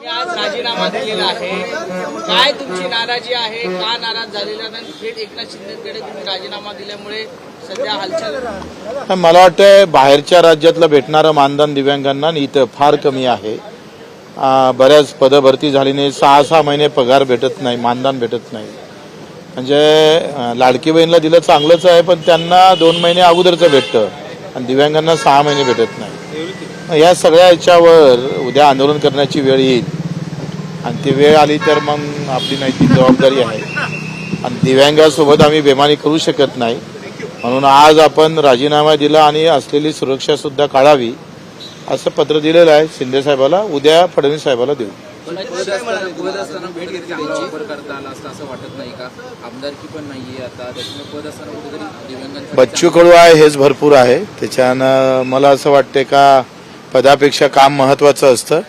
मी आज राजीनामा दिलेला आहे. काय तुमची नाराजी आहे? का नाराज झालेला नाही? थेट एकनाथ शिंदेकडे तुम्ही राजीनामा दिल्यामुळे सध्या हालचाल मला वाटतं बाहेरच्या राज्यातलं भेटणारं मानधन दिव्यांगांना इथं फार कमी आहे. बऱ्याच पदं भरती झाली नाही सहा सहा महिने पगार भेटत नाही मानधन भेटत नाही. म्हणजे लाडकी बहीणला दिलं चांगलंच आहे पण त्यांना दोन महिने अगोदरचं भेटतं. आणि दिव्यांगांना सहा महिने भेटत नाही. या सगळ्या याच्यावर उद्या आंदोलन करण्याची वेळ येईल. आणि ती वेळ आली तर मग आपली नैतिक जबाबदारी आहे. आणि दिव्यांगासोबत आम्ही बेमानी करू शकत नाही. म्हणून आज आपण राजीनामा दिला आणि असलेली सुरक्षा सुद्धा काढावी असं पत्र दिलेलं आहे शिंदे साहेबाला. उद्या फडणवीस साहेबाला देऊ. पद असताना भेट घेतली त्यांची. वापर करता आला असता असं वाटत नाही का? आमदारकी पण नाहीये आता. त्याच्यामुळे पद असताना कुठेतरी दिव्यांगांसाठी बच्चू कडू आहे हेच भरपूर आहे. त्याच्यानं मला असं वाटते का पदापेक्षा काम महत्वाचं असतं.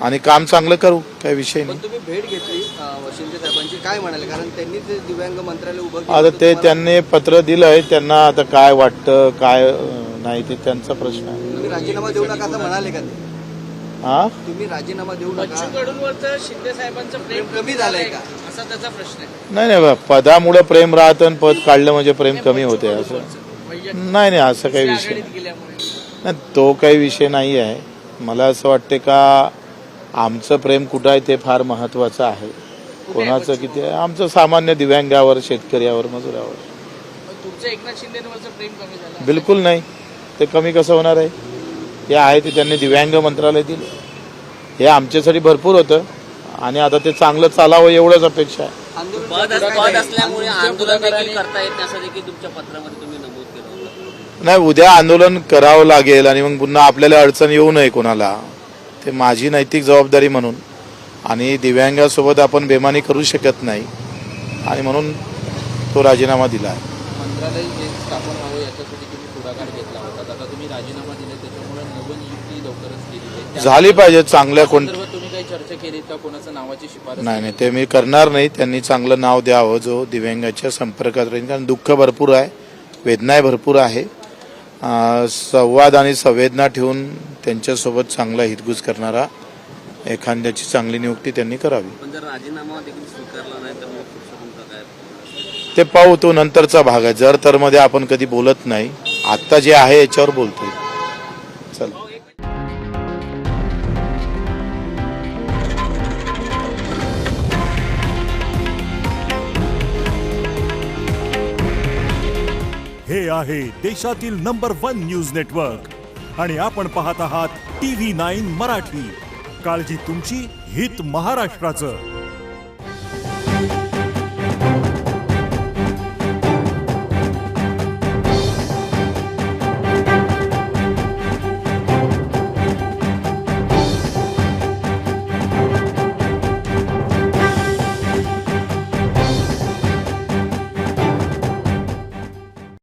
आणि काम चांगलं करू काही विषय नाही. तुम्ही भेट घेतली अं, शिंदे साहेबांची. काय म्हणाले? कारण त्यांनी दिव्यांग मंत्रालय उभं केलं आता होतं. ते तुम्हाला- त्यांनी पत्र दिलंय त्यांना आता काय वाटतं काय अं, नाही ते त्यांचा प्रश्न आहे. तुम्ही राजीनामा देऊ नका असं म्हणाले का ते? हा? तुम्ही राजीनामा देऊ बच्चू नका तर शिंदे साहेबांचं प्रेम प्रेम कमी झालंय का? असा त्याचा प्रश्न आहे. नाही नाही बा, पदामुळे प्रेम राहतं आणि पद काढलं म्हणजे प्रेम कमी होते असं. नाही नाही असं काही विषय आघाडीत गेल्यामुळे. नाही. तो काही विषय नाही आहे. मला असं वाटते का आमचं प्रेम कुठं आहे ते फार महत्वाचं आहे. कोणाचं किती आहे? आमचं सामान्य दिव्यांगावर शेतकऱ्यावर मजुरावर. पण तुमचं एकनाथ शिंदेवरचं प्रेम कमी झालं. बिलकुल नाही. ते कमी कसं होणार आहे? हे आहे ते त्यांनी दिव्यांग मंत्रालय दिलं. हे आमच्यासाठी भरपूर होतं. आणि आता ते चांगलं चालावं एवढंच अपेक्षा आहे. आंदोलन पद काय पद काय? असल्यामुळे आंदोलन देखील करता येत नाही असं देखील तुमच्या पत्रामध्ये तुम्ही नमूद केलं होतं. नाही उद्या आंदोलन करावं लागेल आणि मग पुन्हा आपल्याला अडचण येऊ नये कोणाला. ते माझी नैतिक जबाबदारी म्हणून. आणि दिव्यांगासोबत आपण बेमानी करू शकत नाही. आणि म्हणून तो राजीनामा दिला आहे. पुढाकार घेतला होता. आता तुम्ही राजीनामा दिले त्याच्यामुळे नवीन युक्ती लवकरच केली झाली पाहिजे चांगल्या कोण तुम्ही काही चर्चा केली का कोणाचं नावाची शिफारस नाही नाही ते मी करणार नाही. त्यांनी चांगलं नाव द्यावं जो दिव्यांगाच्या संपर्कात राहील. कारण दुःख भरपूर आहे वेदना भरपूर आहे. संवाद आणि संवेदना ठेवून त्यांच्यासोबत चांगला हितगुज करणारा एखाद्याची चांगली नियुक्ती त्यांनी करावी. पण जर राजीनामा देखील स्वीकारला नाही तर मग पुढचं तुमचं काय? ते पाहू तो नंतरचा भाग आहे. जर तर मध्ये आपण कधी बोलत नाही. आत्ता जे आहे याच्यावर बोलतोय. चल. हे आहे देशातील नंबर वन न्यूज नेटवर्क आणि आपण पाहत आहात टी व्ही नाईन मराठी. काळजी तुमची हित महाराष्ट्राचं.